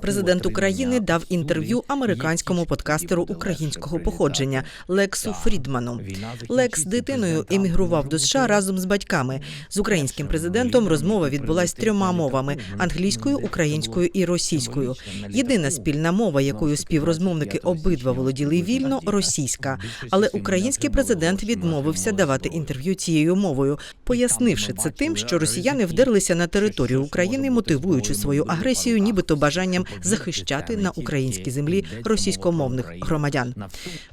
Президент України дав інтерв'ю американському подкастеру українського походження Лексу Фрідману. Лекс дитиною емігрував до США разом з батьками. З українським президентом розмова відбулась трьома мовами: англійською, українською і російською. Єдина спільна мова, якою співрозмовники обидва володіли вільно російська. Але український президент відмовився давати інтерв'ю цією мовою, пояснивши це тим, що росіяни вдерлися на територію України, мотивуючи свою агресію, нібито бажанням захищати на українській землі російськомовних громадян.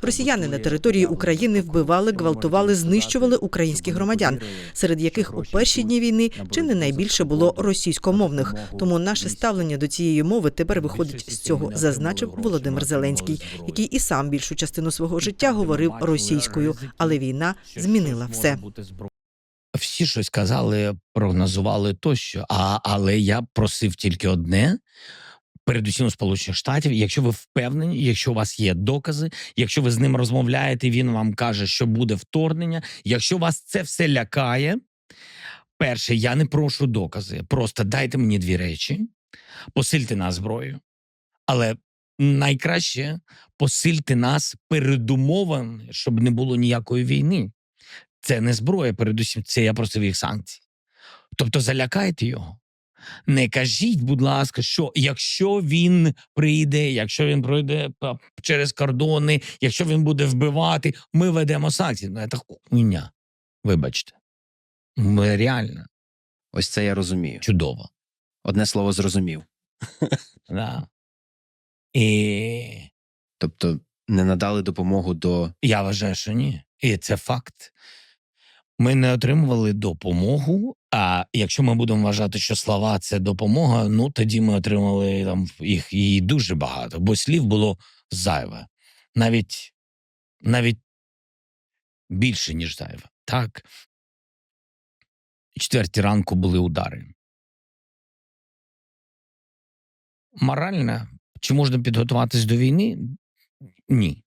Росіяни на території України вбивали, гвалтували, знищували українських громадян, серед яких у перші дні війни чи не найбільше було російськомовних. Тому наше ставлення до цієї мови тепер виходить з цього, зазначив Володимир Зеленський, який і сам більшу частину свого життя говорив російською, але війна змінила все. Всі щось казали, прогнозували тощо. А, але я просив тільки одне. Передусім Сполучених Штатів, якщо ви впевнені, якщо у вас є докази, якщо ви з ним розмовляєте, він вам каже, що буде вторгнення. Якщо вас це все лякає, перше, я не прошу докази. Просто дайте мені дві речі, посильте нас зброю. Але найкраще посильте нас передумовами, щоб не було ніякої війни. Це не зброя, передусім, це я просив їх санкцій. Тобто залякайте його. Не кажіть, будь ласка, що якщо він прийде, якщо він пройде через кордони, якщо він буде вбивати, ми ведемо санкції. Ну, це хуйня. Вибачте. Ми реально Ось це я розумію. чудово. Одне слово зрозумів. Да. І Тобто не надали допомогу до Я вважаю, що ні. І це факт. Ми не отримували допомогу. А якщо ми будемо вважати, що слова це допомога, ну тоді ми отримали там їх і дуже багато, бо слів було зайве. Навіть навіть більше, ніж зайве. Так. Четвертій ранку були удари. Морально, чи можна підготуватись до війни? Ні.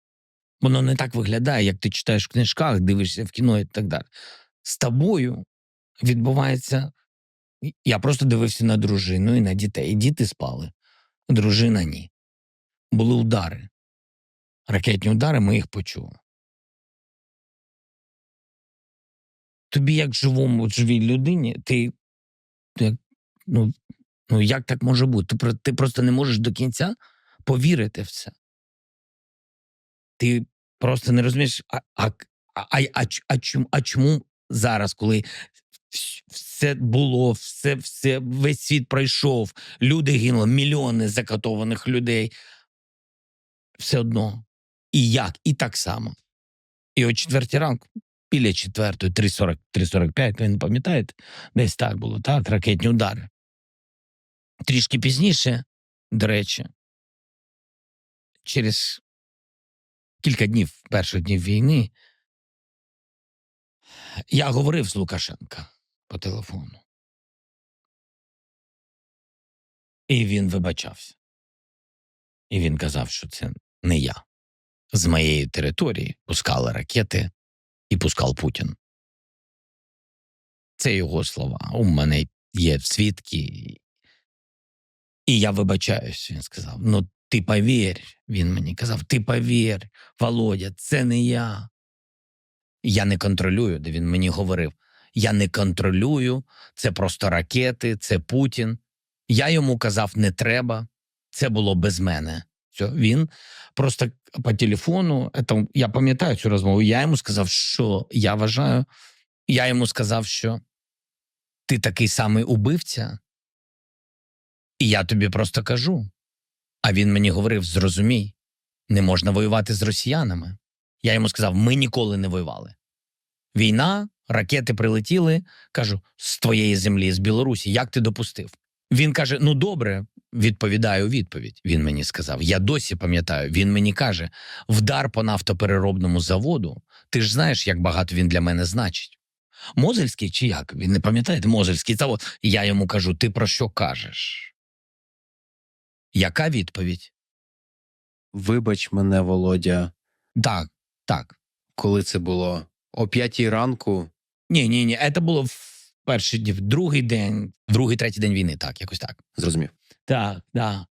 Воно не так виглядає, як ти читаєш в книжках, дивишся в кіно і так далі. З тобою відбувається. Я просто дивився на дружину і на дітей. Діти спали, дружина ні. Були удари. Ракетні удари, ми їх почули. Тобі, як живому, живій людині, ти. Ну, ну, як так може бути? Ти, ти просто не можеш до кінця повірити в це ти просто не розумієш, а, а, а, а, а, чому, а чому зараз, коли все було, все, все, весь світ пройшов, люди гинули, мільйони закатованих людей. Все одно. І як? І так само. І о четвертій ранку, біля четвертої, 3.40, 3.45, ви не пам'ятаєте? Десь так було, так, ракетні удари. Трішки пізніше, до речі, через кілька днів, перших днів війни, я говорив з Лукашенка по телефону. І він вибачався. І він казав, що це не я. З моєї території пускали ракети і пускав Путін. Це його слова. У мене є свідки. І я вибачаюсь, він сказав. Ну, ти повір, він мені казав, ти повір, Володя, це не я. Я не контролюю, де він мені говорив. Я не контролюю, це просто ракети, це Путін. Я йому казав, не треба, це було без мене. Все, він просто по телефону, это, я пам'ятаю цю розмову. Я йому сказав, що я вважаю, я йому сказав, що ти такий самий убивця, і я тобі просто кажу. А він мені говорив: зрозумій, не можна воювати з росіянами. Я йому сказав: ми ніколи не воювали. Війна, ракети прилетіли. Кажу, з твоєї землі, з Білорусі, як ти допустив? Він каже: Ну добре, відповідаю відповідь. Він мені сказав. Я досі пам'ятаю. Він мені каже: вдар по нафтопереробному заводу. Ти ж знаєш, як багато він для мене значить. Мозельський чи як? Він не пам'ятаєте, Мозельський завод. Я йому кажу: ти про що кажеш? Яка відповідь? Вибач мене, Володя, Так, так. коли це було о п'ятій ранку. Ні, ні, ні. Це було в перший дні, в другий день, другий, третій день війни, так, якось так. Зрозумів. Так, так.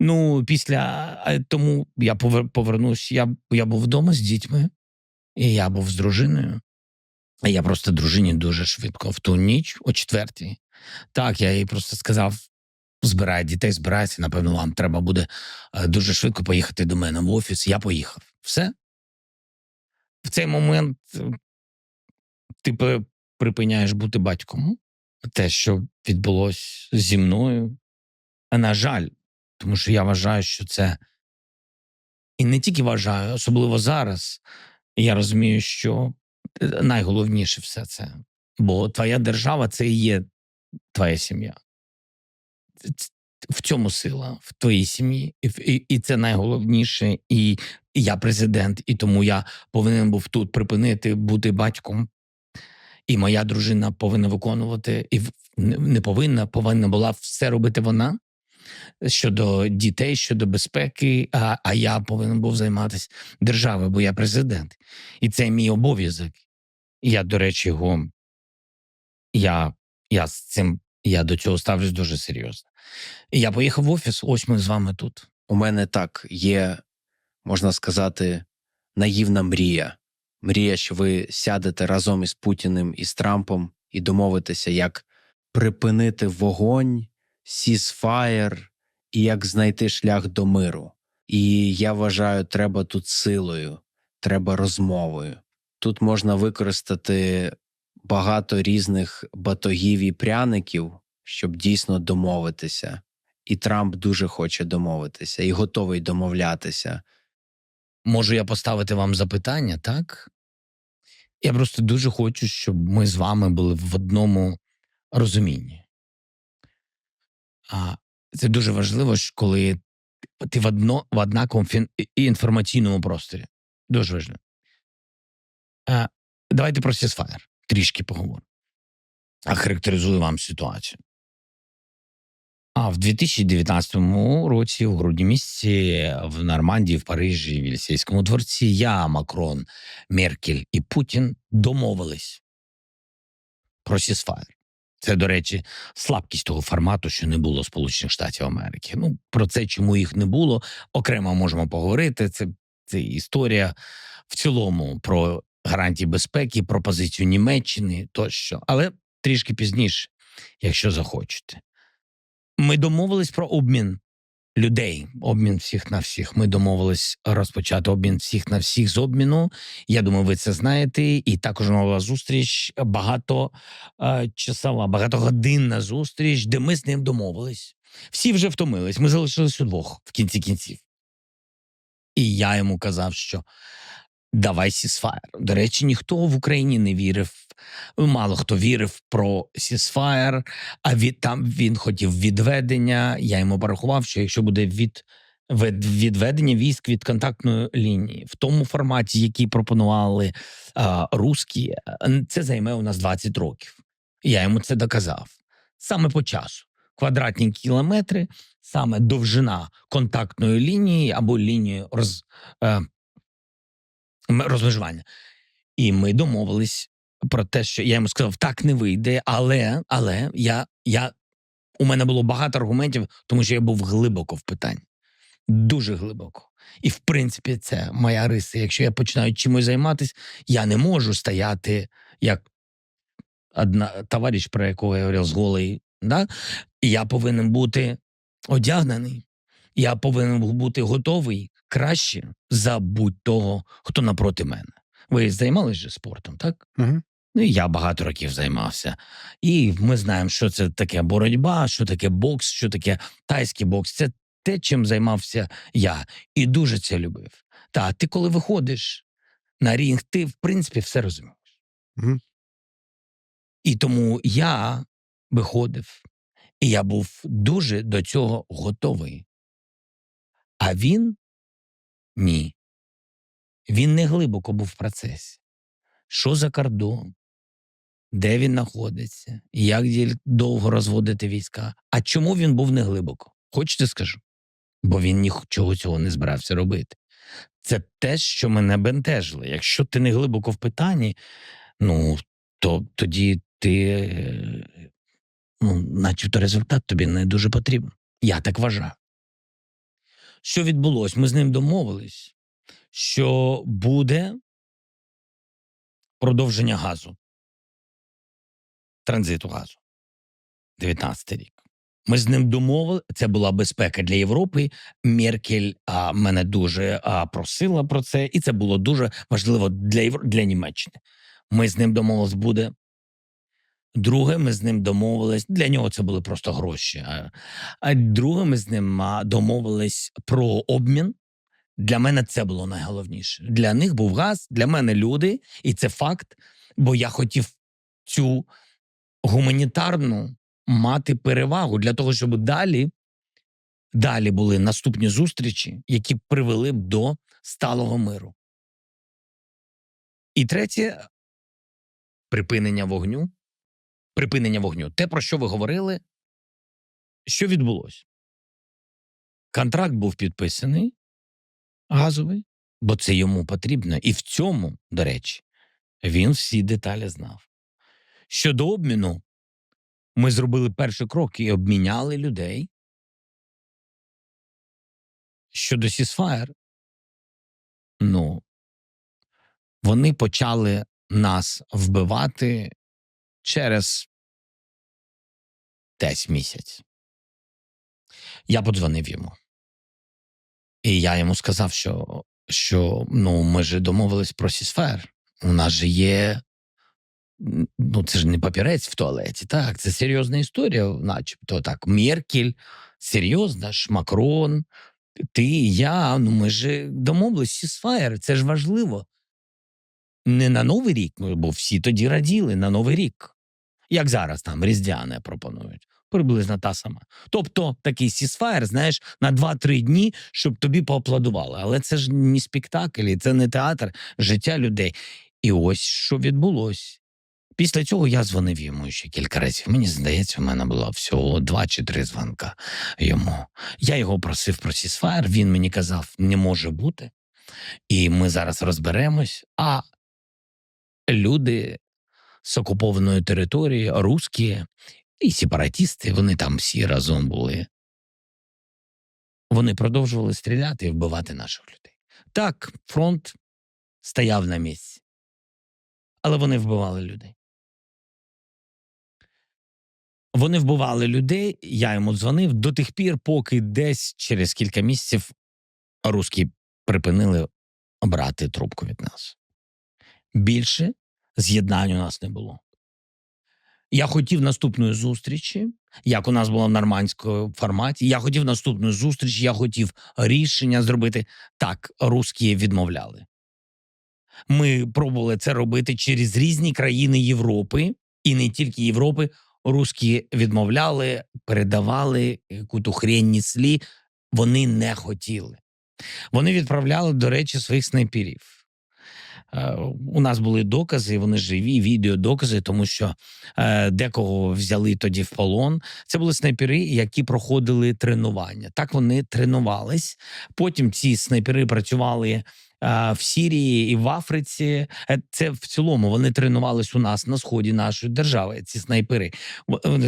Ну, після тому я повернусь. Я, я був вдома з дітьми, і я був з дружиною. А Я просто дружині дуже швидко в ту ніч, о четвертій. Так, я їй просто сказав: збирай дітей, збирайся. Напевно, вам треба буде е, дуже швидко поїхати до мене в офіс. Я поїхав. Все. В цей момент е, ти припиняєш бути батьком. Те, що відбулось зі мною. А на жаль, тому що я вважаю, що це і не тільки вважаю, особливо зараз. Я розумію, що е, найголовніше все це. Бо твоя держава це і є твоя сім'я. В цьому сила, в твоїй сім'ї, і, і, це найголовніше. І, я президент, і тому я повинен був тут припинити бути батьком. І моя дружина повинна виконувати, і не повинна, повинна була все робити вона щодо дітей, щодо безпеки. А, а я повинен був займатися державою, бо я президент. І це мій обов'язок. Я, до речі, його я, я з цим я до цього ставлюсь дуже серйозно. Я поїхав в офіс. Ось ми з вами тут. У мене так є, можна сказати, наївна мрія. Мрія, що ви сядете разом із Путіним і з Трампом і домовитеся, як припинити вогонь, сізфаєр і як знайти шлях до миру. І я вважаю, треба тут силою, треба розмовою. Тут можна використати багато різних батогів і пряників, щоб дійсно домовитися. І Трамп дуже хоче домовитися і готовий домовлятися. Можу я поставити вам запитання, так? Я просто дуже хочу, щоб ми з вами були в одному розумінні. А це дуже важливо, коли ти в, одно, в однаковому і- інформаційному просторі. Дуже важливо. А, давайте про Сісфаєр трішки поговоримо. А характеризую вам ситуацію. А в 2019 році, у грудні місяці, в Нормандії, в Парижі, в Єлісейському дворці, я, Макрон, Меркель і Путін домовились про сісфаєр. Це, до речі, слабкість того формату, що не було Сполучених Штатів Америки. Ну, про це, чому їх не було, окремо можемо поговорити. Це, це історія в цілому про гарантії безпеки, про позицію Німеччини тощо. Але трішки пізніше, якщо захочете. Ми домовились про обмін людей, обмін всіх на всіх. Ми домовились розпочати обмін всіх на всіх з обміну. Я думаю, ви це знаєте. І також нова зустріч багато е, багатогодинна зустріч, де ми з ним домовились. Всі вже втомились. Ми залишились удвох в кінці кінців. І я йому казав, що давай сісфаєр. До речі, ніхто в Україні не вірив. Мало хто вірив про сісфаєр, а від там він хотів відведення. Я йому порахував, що якщо буде від, від відведення військ від контактної лінії в тому форматі, який пропонували а, русські, це займе у нас 20 років. Я йому це доказав саме по часу. Квадратні кілометри, саме довжина контактної лінії або лінії роз, е, розмежування. І ми домовились про те, що я йому сказав, так не вийде, але, але я, я, у мене було багато аргументів, тому що я був глибоко в питанні. Дуже глибоко. І в принципі, це моя риса. Якщо я починаю чимось займатися, я не можу стояти як одна товариш, про якого я говорив, з голий. Да? Я повинен бути одягнений. Я повинен бути готовий краще за будь-того, хто напроти мене. Ви займалися же спортом, так? Угу. Ну, і я багато років займався. І ми знаємо, що це таке боротьба, що таке бокс, що таке тайський бокс. Це те, чим займався я, і дуже це любив. Та ти, коли виходиш на рінг, ти в принципі все розумієш. Мгм. І тому я виходив, і я був дуже до цього готовий. А він ні. Він не глибоко був в процесі. Що за кордон? Де він знаходиться? Як довго розводити війська? А чому він був не глибоко? Хочете скажу? Бо він нічого цього не збирався робити. Це те, що мене бентежило. Якщо ти не глибоко в питанні, ну то тоді ти, е, ну, начебто, результат тобі не дуже потрібен. Я так вважаю. Що відбулося? Ми з ним домовились, що буде продовження газу, транзиту газу. 19 рік. Ми з ним домовили. Це була безпека для Європи. Меркель а, мене дуже а, просила про це, і це було дуже важливо для Євро... для Німеччини. Ми з ним домовились, буде. Друге, ми з ним домовились. Для нього це були просто гроші. А, друге, ми з ним домовились про обмін. Для мене це було найголовніше. Для них був газ, для мене люди, і це факт. Бо я хотів цю гуманітарну мати перевагу для того, щоб далі, далі були наступні зустрічі, які привели б до сталого миру. І третє припинення вогню. Припинення вогню. Те, про що ви говорили, що відбулося? Контракт був підписаний газовий, бо це йому потрібно. І в цьому, до речі, він всі деталі знав. Щодо обміну, ми зробили перший крок і обміняли людей. Щодо Сісфаєр, ну, вони почали нас вбивати через десь місяць. Я подзвонив йому. І я йому сказав, що, що ну, ми ж домовились про Сісфаєр. У нас же є ну це ж не папірець в туалеті, так, це серйозна історія, начебто так. Меркель, серйозна ж, Макрон, ти, я, ну ми ж домовились, Сісфаєр, це ж важливо. Не на Новий рік, бо всі тоді раділи на Новий рік. Як зараз там Різдвяне пропонують. Приблизно та сама. Тобто такий сісфаєр, знаєш, на 2-3 дні, щоб тобі поаплодували. Але це ж не спектакль, це не театр, життя людей. І ось що відбулося. Після цього я дзвонив йому ще кілька разів. Мені здається, в мене було всього два чи три дзвонка йому. Я його просив про сісфаєр, він мені казав, не може бути. І ми зараз розберемось. А люди з окупованої території, русські і сепаратісти, вони там всі разом були. Вони продовжували стріляти і вбивати наших людей. Так, фронт стояв на місці, але вони вбивали людей. Вони вбивали людей, я йому дзвонив до тих пір, поки десь через кілька місяців русські припинили брати трубку від нас. Більше з'єднань у нас не було. Я хотів наступної зустрічі, як у нас було в нормандському форматі. Я хотів наступну зустріч, я хотів рішення зробити. Так, русські відмовляли. Ми пробували це робити через різні країни Європи, і не тільки Європи. Русські відмовляли, передавали яку-то хрень несли. Вони не хотіли. Вони відправляли, до речі, своїх снайперів. Е, У нас були докази, вони живі, відеодокази, тому що е, декого взяли тоді в полон. Це були снайпери, які проходили тренування. Так вони тренувались. Потім ці снайпери працювали е, в Сірії і в Африці. Це в цілому вони тренувались у нас на сході нашої держави. Ці снайпери.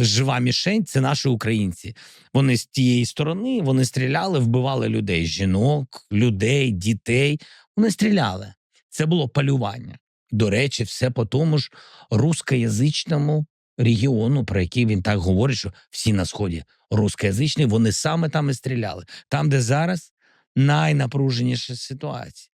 Жива мішень це наші українці. Вони з тієї сторони вони стріляли, вбивали людей, жінок, людей, дітей. Вони стріляли. Це було полювання. До речі, все по тому ж рускоязичному регіону, про який він так говорить, що всі на сході рускоязичні, вони саме там і стріляли. Там, де зараз найнапруженіша ситуація.